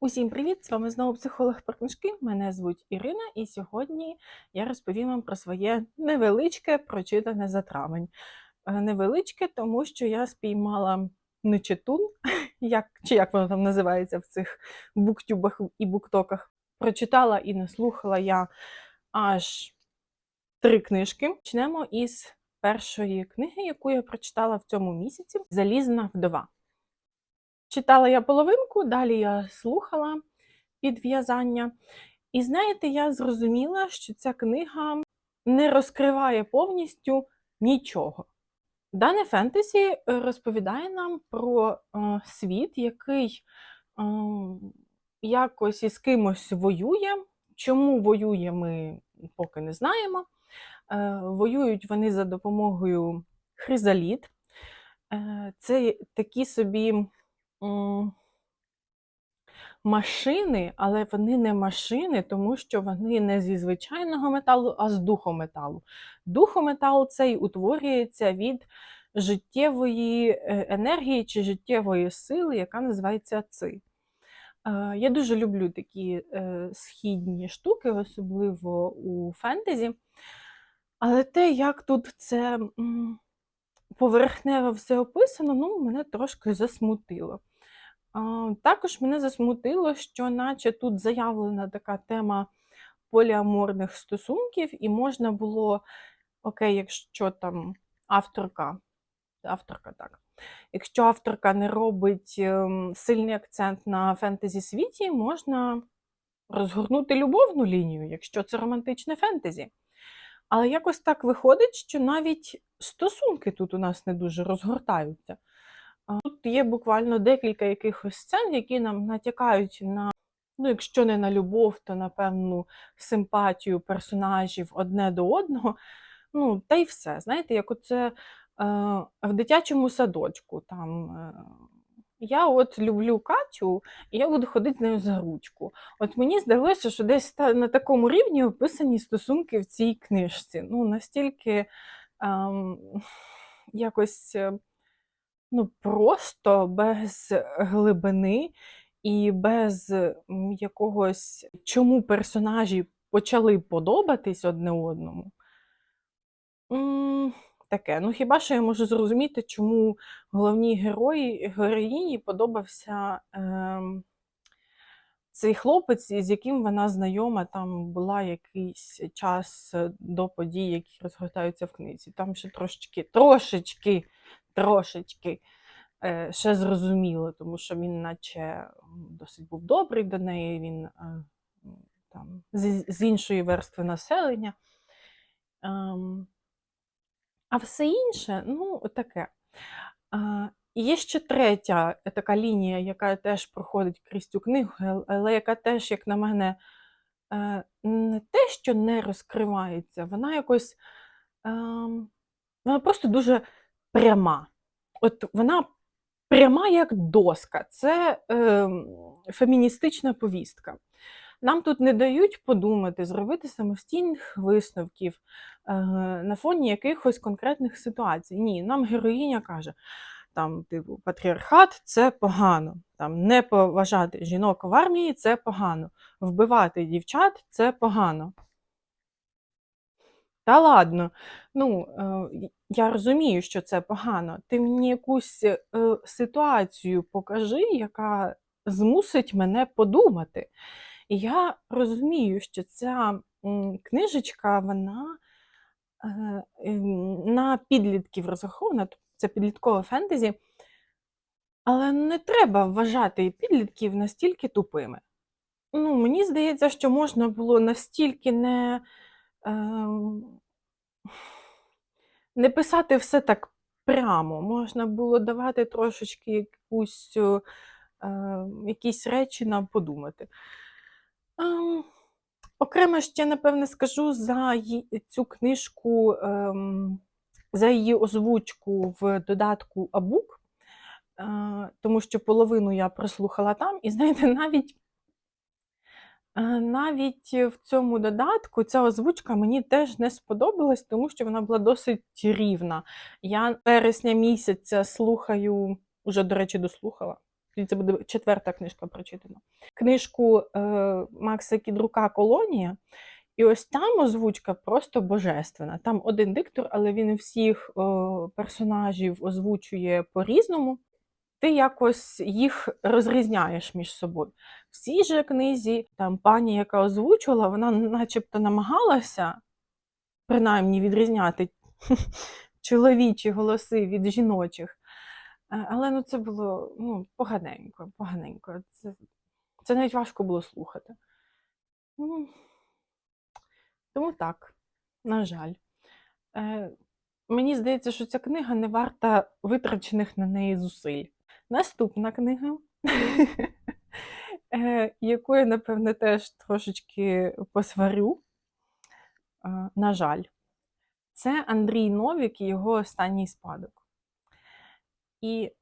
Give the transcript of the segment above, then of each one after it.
Усім привіт! З вами знову психолог про книжки. Мене звуть Ірина, і сьогодні я розповім вам про своє невеличке прочитане за травень. Е, Невеличке, тому що я спіймала нечитун, як, чи як воно там називається в цих буктюбах і буктоках. Прочитала і наслухала я аж три книжки. Почнемо із першої книги, яку я прочитала в цьому місяці Залізна вдова. Читала я половинку, далі я слухала підв'язання. І знаєте, я зрозуміла, що ця книга не розкриває повністю нічого. Дане фентезі е, розповідає нам про е, світ, який е, якось із кимось воює. Чому воює, ми поки не знаємо. Е, воюють вони за допомогою хризаліт. Е, це такі собі машини, але вони не машини, тому що вони не зі звичайного металу, а з духометалу. Духометал цей утворюється від життєвої е, енергії чи життєвої сили, яка називається ци. Я дуже люблю такі е, східні штуки, особливо у фентезі. Але те, як тут це поверхнево все описано, ну, мене трошки засмутило. Також мене засмутило, що наче тут заявлена така тема поліаморних стосунків, і можна було, окей, якщо там авторка, авторка так, якщо авторка не робить ем, сильний акцент на фентезі світі, можна розгорнути любовну лінію, якщо це романтичне фентезі. Але якось так виходить, що навіть стосунки тут у нас не дуже розгортаються. Тут є буквально декілька якихось сцен, які нам натякають на, ну, якщо не на любов, то на певну симпатію персонажів одне до одного. Ну, та й все. Знаєте, як оце е, в дитячому садочку. Там, е, я от люблю Катю, і я буду ходити з нею за ручку. От мені здалося, що десь на такому рівні описані стосунки в цій книжці. Ну, настільки ем, якось. е, Ну, просто без глибини і без якогось, чому персонажі почали подобатись одне одному. М, Таке. Ну, хіба що я можу зрозуміти, чому головній герої, героїні подобався ем, цей хлопець, з яким вона знайома там була якийсь час е, до подій, які розгортаються в книзі. Там ще трошечки, трошечки, трошечки е, ще зрозуміло, тому що він, наче, досить був добрий до неї, він е, там, з, з іншої верстви населення. А все інше, ну, таке. І є ще третя е, така лінія, яка теж проходить крізь цю книгу, але яка теж, як на мене, е, не те, що не розкривається, вона якось ем, вона просто дуже пряма. От вона пряма як доска. Це ем, феміністична повістка. Нам тут не дають подумати, зробити самостійних висновків е, на фоні якихось конкретних ситуацій. Ні, нам героїня каже, там, типу, патріархат це погано, там, не поважати жінок в армії це погано, вбивати дівчат це погано. Та ладно, ну, е, я розумію, що це погано. Ти мені якусь е, ситуацію покажи, яка змусить мене подумати. І я розумію, що ця книжечка, вона е, ем, на підлітків розрахована, тобто це підліткове фентезі, але не треба вважати підлітків настільки тупими. Ну, мені здається, що можна було настільки не, ем, не писати все так прямо. Можна було давати трошечки якусь, е, е, якісь речі нам подумати. Ем, окремо ще, напевне, скажу за цю книжку, ем, за її озвучку в додатку Абук, е, тому що половину я прослухала там, і знаєте, навіть. Е, Навіть в цьому додатку ця озвучка мені теж не сподобалась, тому що вона була досить рівна. Я вересня місяця слухаю, уже, до речі, дослухала. Тоді це буде четверта книжка прочитана. Книжку е, Макса Кідрука Колонія. І ось там озвучка просто божественна. Там один диктор, але він всіх е, персонажів озвучує по-різному. Ти якось їх розрізняєш між собою. В цій же книзі там пані, яка озвучувала, вона начебто намагалася принаймні відрізняти чоловічі голоси від жіночих. Е, Але ну, це було ну, поганенько, поганенько. Це, це навіть важко було слухати. Ну, Тому так, на жаль. Е, мені здається, що ця книга не варта витрачених на неї зусиль. Наступна книга, е, яку я, напевне, теж трошечки посварю, е, на жаль, це Андрій Новік і його останній спадок. І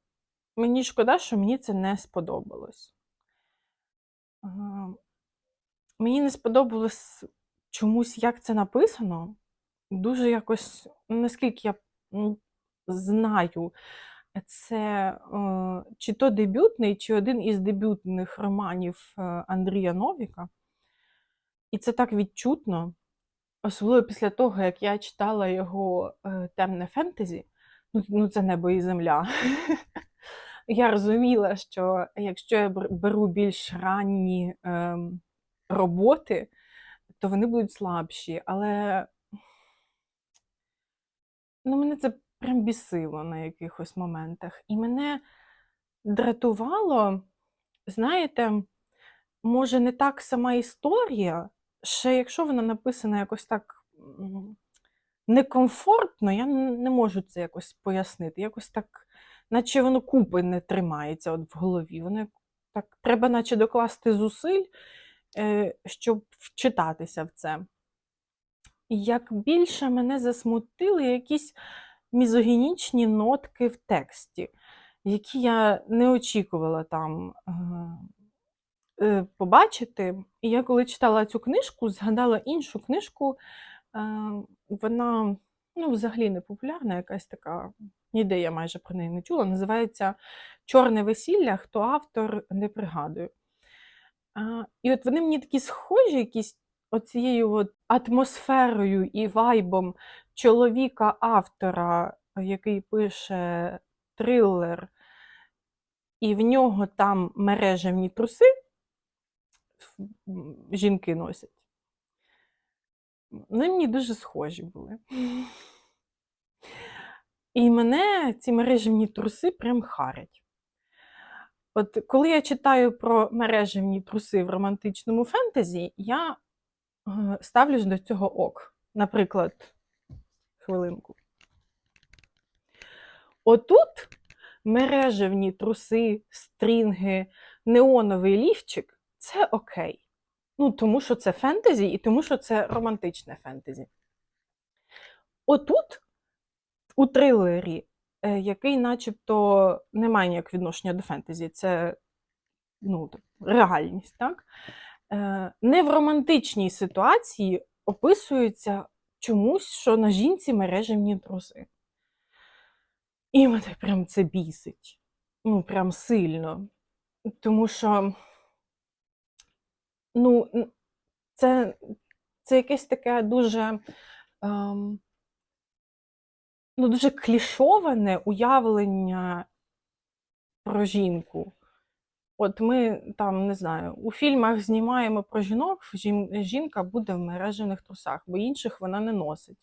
мені шкода, що мені це не сподобалось. Мені не сподобалось чомусь, як це написано. Дуже якось, ну, наскільки я знаю, це е, чи то дебютний, чи один із дебютних романів е, Андрія Новіка. І це так відчутно, особливо після того, як я читала його е, темне фентезі. Ну, ну, це небо і земля. Я розуміла, що якщо я беру більш ранні ем, роботи, то вони будуть слабші. Але ну, мене це прям бісило на якихось моментах. І мене дратувало, знаєте, може, не так сама історія, ще якщо вона написана якось так некомфортно, я не можу це якось пояснити. Якось так, наче воно купи не тримається от в голові. Воно так треба, наче докласти зусиль, е, щоб вчитатися в це. Як більше мене засмутили якісь мізогінічні нотки в тексті, які я не очікувала там е, е, побачити. І я коли читала цю книжку, згадала іншу книжку. Е, вона ну, взагалі не популярна, якась така, ніде я майже про неї не чула. Називається Чорне весілля, хто автор, не пригадую. А, і от вони мені такі схожі, якісь оцією от атмосферою і вайбом чоловіка-автора, який пише трилер, і в нього там мережевні труси жінки носять. Вони мені дуже схожі були. І мене ці мережевні труси прям харять. От коли я читаю про мережевні труси в романтичному фентезі, я е, ставлюсь до цього ок. Наприклад, хвилинку. Отут мережевні труси, стрінги, неоновий ліфчик це окей. Ну, тому що це фентезі і тому що це романтичне фентезі. Отут, у трилері, е, який начебто не має ніякого відношення до фентезі, це ну, реальність, так? Е, Не в романтичній ситуації описується чомусь, що на жінці мережевні труси. І мене прям це бісить. Ну, прям сильно. Тому що, ну, це, це якесь таке дуже, ем, ну, дуже клішоване уявлення про жінку. От ми там, не знаю, у фільмах знімаємо про жінок, жінка буде в мережених трусах, бо інших вона не носить.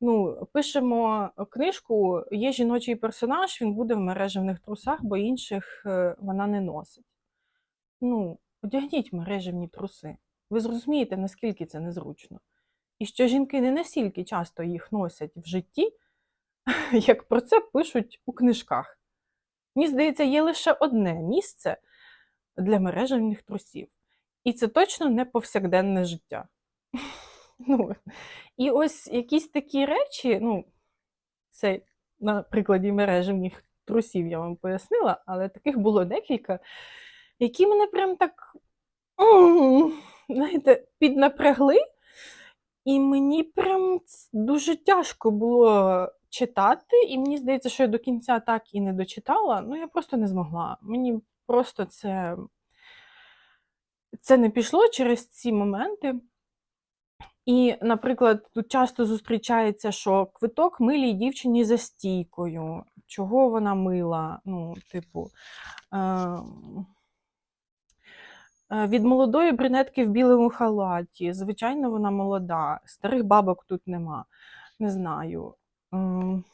Ну, пишемо книжку, є жіночий персонаж, він буде в мережевних трусах, бо інших е, вона не носить. Ну, одягніть мережевні труси. Ви зрозумієте, наскільки це незручно. І що жінки не настільки часто їх носять в житті, як про це пишуть у книжках. Мені здається, є лише одне місце для мережевних трусів. І це точно не повсякденне життя. Ну, і ось якісь такі речі, ну, це на прикладі мережевних трусів я вам пояснила, але таких було декілька, які мене прям так, знаєте, піднапрягли, і мені прям дуже тяжко було читати, і мені здається, що я до кінця так і не дочитала, ну я просто не змогла. Мені просто це, це не пішло через ці моменти. І, наприклад, тут часто зустрічається, що квиток милій дівчині за стійкою. Чого вона мила? Ну, типу, е, від молодої брюнетки в білому халаті. Звичайно, вона молода. Старих бабок тут нема. Не знаю. Ем,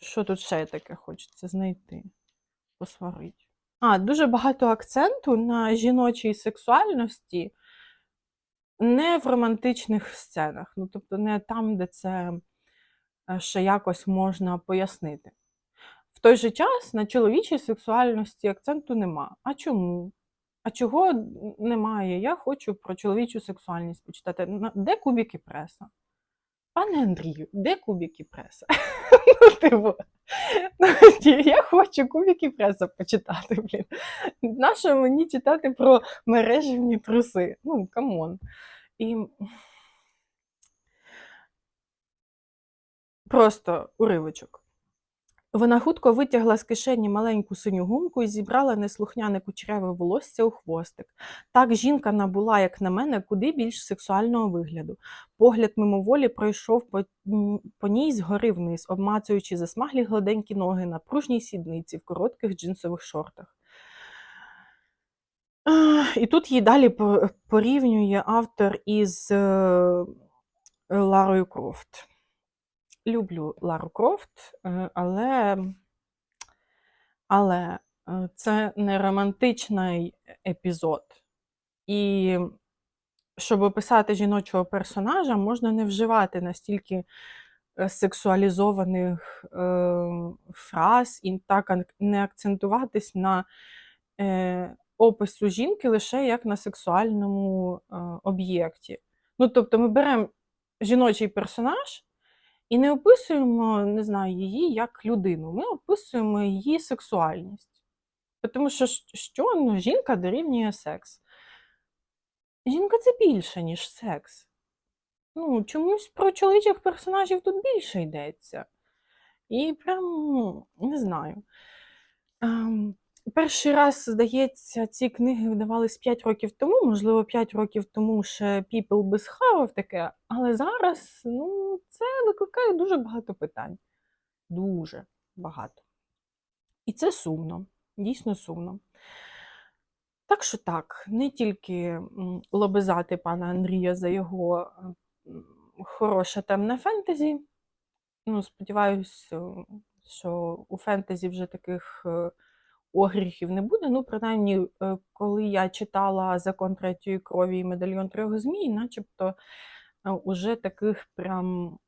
Що тут ще таке хочеться знайти? Посварити. А, дуже багато акценту на жіночій сексуальності, не в романтичних сценах. Ну, тобто, не там, де це е, ще якось можна пояснити. В той же час на чоловічій сексуальності акценту нема. А чому? А чого немає? Я хочу про чоловічу сексуальність почитати. Де кубики преса? Пане Андрію, де кубики преса? Ну, типу, я хочу кубики преса почитати, блін. Нащо мені читати про мережевні труси? Ну, камон. І просто уривочок. Вона хутко витягла з кишені маленьку синю гумку і зібрала неслухняне кучеряве волосся у хвостик. Так жінка набула, як на мене, куди більш сексуального вигляду. Погляд мимоволі пройшов по, по ній згори вниз, обмацуючи засмаглі гладенькі ноги на пружній сідниці в коротких джинсових шортах. І тут її далі порівнює автор із е, Ларою Крофт. Люблю Лару Крофт, е, але, але е, це не романтичний епізод. І щоб описати жіночого персонажа, можна не вживати настільки е, сексуалізованих е, фраз і так не акцентуватись на е, опису жінки лише як на сексуальному е, об'єкті. Ну, тобто ми беремо жіночий персонаж і не описуємо, не знаю, її як людину. Ми описуємо її сексуальність. Тому що що ну, жінка дорівнює секс. Жінка це більше, ніж секс. Ну, чомусь про чоловічих персонажів тут більше йдеться. І прям ну, не знаю. Ем, перший раз, здається, ці книги видавались 5 років тому, можливо, 5 років тому ще People би схавав таке, але зараз ну, це викликає дуже багато питань. Дуже багато. І це сумно, дійсно сумно. Так що так, не тільки лобизати пана Андрія за його хороше темне фентезі. Ну, сподіваюсь, е, що у фентезі вже таких е, огріхів не буде. Ну, принаймні, е, коли я читала закон третьої крові і медальйон трьох змій, начебто е, уже таких прям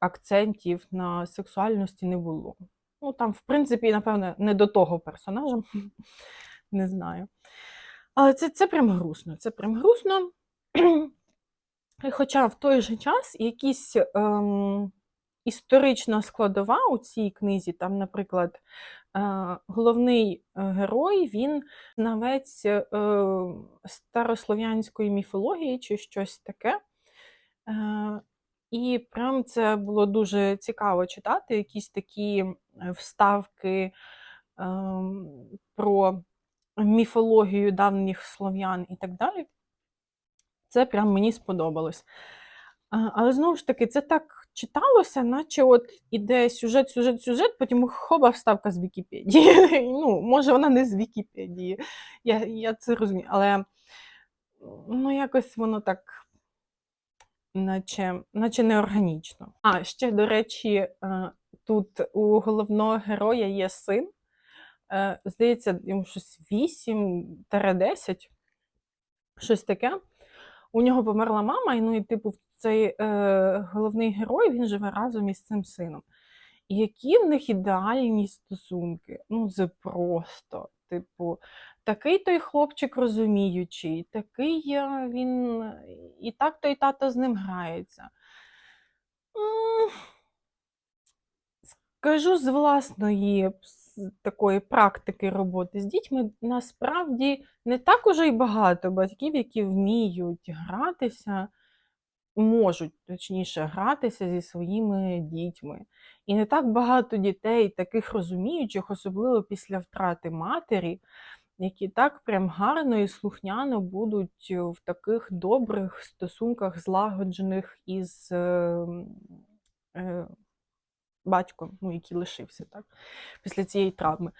акцентів на сексуальності не було. Ну, там, в принципі, напевне, не до того персонажа. Не знаю. Але це, це прям грустно. Це прям грустно. Хоча в той же час якісь ем, історична складова у цій книзі, там, наприклад, е, головний е, герой, він знавець е, старослов'янської міфології чи щось таке. І прям це було дуже цікаво читати, якісь такі вставки про міфологію давніх слов'ян і так далі. Це прям мені сподобалось. Але знову ж таки, це так читалося, наче от іде сюжет, сюжет, сюжет, потім хоба вставка з Вікіпедії. Ну, може, вона не з Вікіпедії, я, я це розумію, але ну, якось воно так, наче, наче неорганічно. А, ще, до речі, е, тут у головного героя є син. Е, Здається, йому щось 8-10, щось таке. У нього померла мама, і ну і типу цей е, головний герой він живе разом із цим сином. І які в них ідеальні стосунки? Ну, це просто, типу, такий той хлопчик розуміючий, такий е, він і так той тато з ним грається. Скажу з власної такої практики роботи з дітьми, насправді не так уже й багато батьків, які вміють гратися можуть, точніше, гратися зі своїми дітьми. І не так багато дітей, таких розуміючих, особливо після втрати матері, які так прям гарно і слухняно будуть в таких добрих стосунках, злагоджених із е, е, батьком, ну, який лишився так, після цієї травми.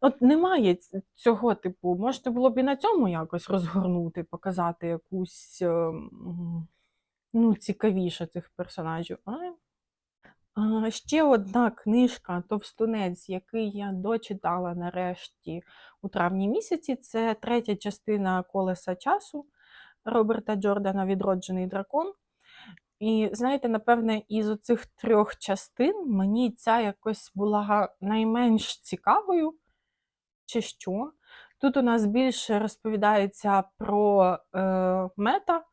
От немає цього типу. Можете було б і на цьому якось розгорнути, показати якусь е, ну, цікавіше цих персонажів. А Ще одна книжка Товстунець, який я дочитала нарешті у травні місяці. Це третя частина колеса часу Роберта Джордана Відроджений дракон. І знаєте, напевне, із оцих трьох частин мені ця якось була найменш цікавою, чи що. Тут у нас більше розповідається про е, мета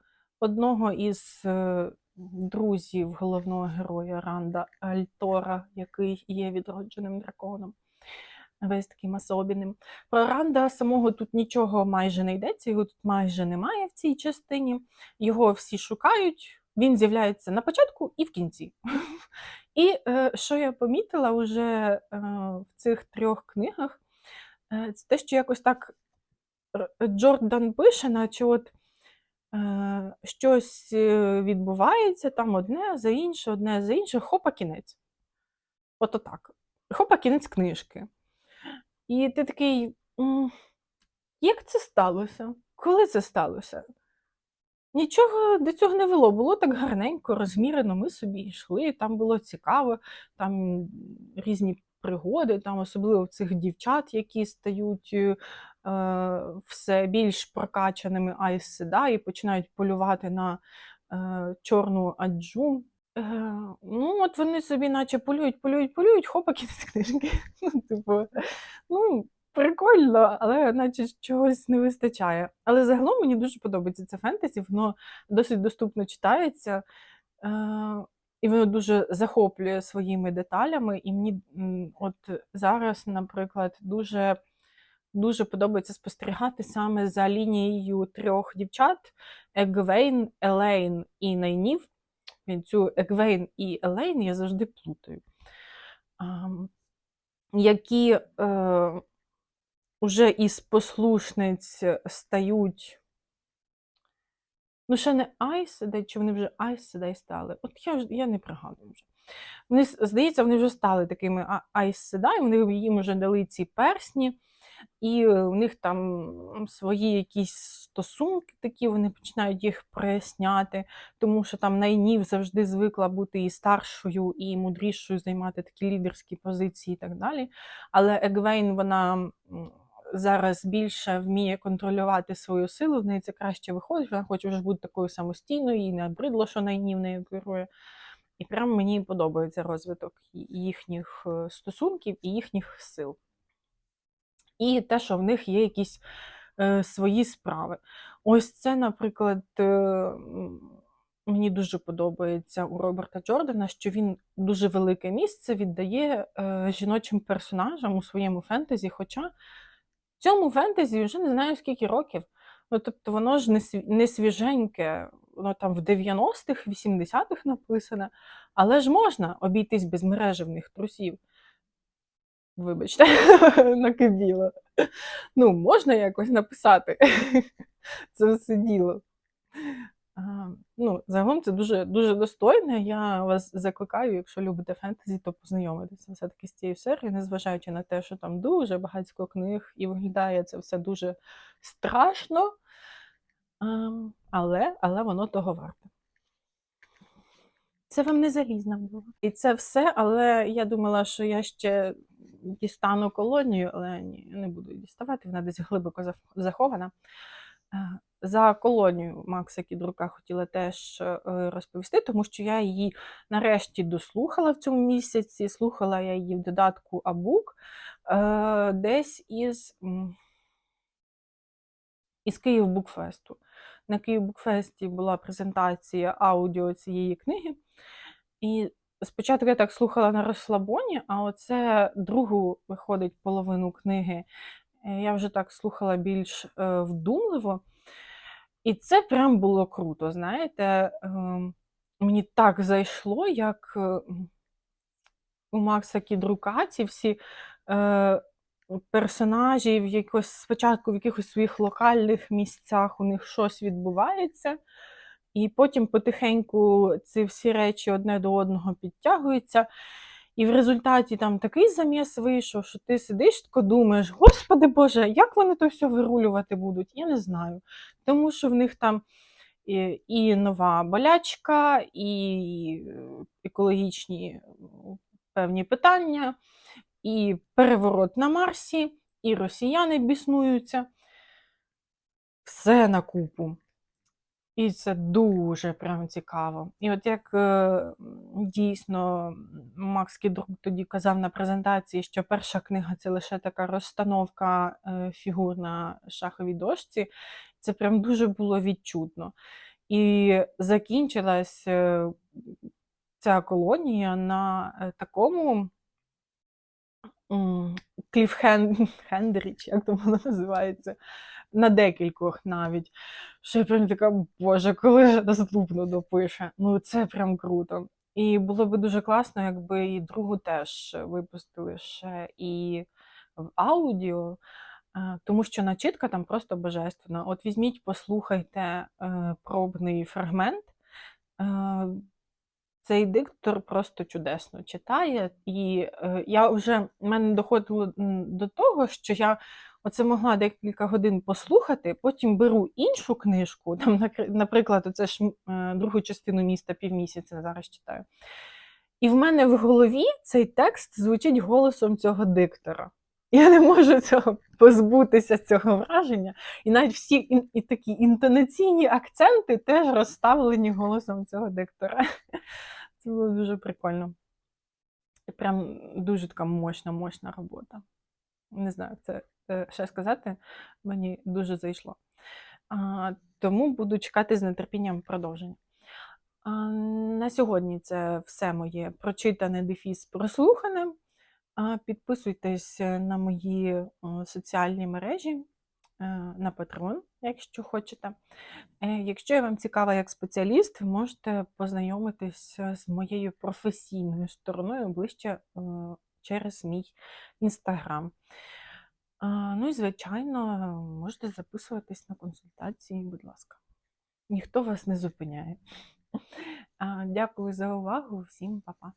одного із е, друзів головного героя Ранда Альтора, який є відродженим драконом. Весь таким особенним. Про Ранда самого тут нічого майже не йдеться, його тут майже немає в цій частині. Його всі шукають. Він з'являється на початку і в кінці. І е, що я помітила вже е, в цих трьох книгах, це те, що якось так Джордан пише, наче от щось е, відбувається, там одне за інше, одне за інше, хопа кінець. Ото так. Хопа кінець книжки. І ти такий, як це сталося? Коли це сталося? Нічого до цього не вело. Було так гарненько, розмірено. Ми собі йшли, там було цікаво, там різні пригоди, там особливо цих дівчат, які стають е, все більш прокачаними Айс Седа і починають полювати на е, чорну аджу. Е, ну, от вони собі, наче полюють, полюють, полюють, хопа, кінець книжки. Ну, типу, ну, прикольно, але наче чогось не вистачає. Але загалом мені дуже подобається це фентезі, воно досить доступно читається, е, і воно дуже захоплює своїми деталями. І мені от зараз, наприклад, дуже, дуже подобається спостерігати саме за лінією трьох дівчат: Егвейн, Елейн і Найнів. Цю Егвейн і Елейн я завжди плутаю. Які е, уже із послушниць стають. Ну, ще не Айседай, чи вони вже Айседай стали. От я, я не пригадую вже. Вони, здається, вони вже стали такими Айседай, вони їм вже дали ці персні, і у них там свої якісь стосунки такі, вони починають їх проясняти, тому що там Найнів завжди звикла бути і старшою, і мудрішою, займати такі лідерські позиції і так далі. Але Егвейн, вона зараз більше вміє контролювати свою силу, в неї це краще виходить, вона хоче вже бути такою самостійною, їй не бридло, що Найнів нею керує. І прям мені подобається розвиток їхніх е, стосунків і їхніх сил. І те, що в них є якісь е, свої справи. Ось це, наприклад, е, мені дуже подобається у Роберта Джордана, що він дуже велике місце віддає е, жіночим персонажам у своєму фентезі. Хоча цьому фентезі вже не знаю скільки років. Ну, тобто воно ж не, сві- не свіженьке, воно там в 90-х, 80-х написане, але ж можна обійтись без мережевних трусів. Вибачте, накибіло. Ну, можна якось написати це все діло. Ну, загалом це дуже, дуже достойно. Я вас закликаю, якщо любите фентезі, то познайомитися все-таки з цією серією, незважаючи на те, що там дуже багатько книг і виглядає це все дуже страшно. Але, але воно того варте. Це вам не залізна була. І це все, але я думала, що я ще дістану колонію, але ні, не буду її діставати, вона десь глибоко захована. Е, За колонію Макса Кідрука хотіла теж е, розповісти, тому що я її нарешті дослухала в цьому місяці. Слухала я її в додатку Абук е, десь із, із Київ Букфесту. На Київ Букфесті була презентація аудіо цієї книги. І спочатку я так слухала на розслабоні, а оце другу виходить половину книги. е, Я вже так слухала більш е, вдумливо. І це прям було круто, знаєте. ем, мені так зайшло, як е, у Макса Кідрука ці всі персонажі в якось спочатку в якихось своїх локальних місцях у них щось відбувається, і потім потихеньку ці всі речі одне до одного підтягуються. І в результаті там такий заміс вийшов, що ти сидиш тако думаєш, господи Боже, як вони то все вирулювати будуть? Я не знаю. Тому що в них там і, і нова болячка, і е, екологічні певні питання, і переворот на Марсі, і росіяни біснуються. Все на купу. І це дуже прям цікаво. І от як е, дійсно Макс Кідрук тоді казав на презентації, що перша книга це лише така розстановка е, фігур на шаховій дошці, це прям дуже було відчутно. І закінчилась е, ця колонія на такому кліфхендері, як там воно називається, на декількох навіть. Що я прям така, боже, коли ж наступно допише. Ну, це прям круто. І було би дуже класно, якби і другу теж випустили ще і в аудіо, тому що начитка там просто божественна. От візьміть, послухайте е, пробний фрагмент. Е, цей диктор просто чудесно читає, і е, я вже мене доходило до того, що я оце могла декілька годин послухати, потім беру іншу книжку, там, наприклад, оце ж е, другу частину міста півмісяця зараз читаю. І в мене в голові цей текст звучить голосом цього диктора. Я не можу цього позбутися цього враження. І навіть всі ін- і такі інтонаційні акценти теж розставлені голосом цього диктора. Це було дуже прикольно. Прям дуже така мощна, мощна робота. Не знаю, це ще сказати, мені дуже зайшло. Тому буду чекати з нетерпінням продовження. На сьогодні це все моє прочитане дефіс прослухане. Підписуйтесь на мої е, соціальні мережі е, на Patreon, якщо хочете. Е, Якщо я вам цікава як спеціаліст, ви можете познайомитися з моєю професійною стороною ближче е, через мій інстаграм. Ну і, звичайно, можете записуватись на консультації, будь ласка. Ніхто вас не зупиняє. Дякую за увагу, всім па-па.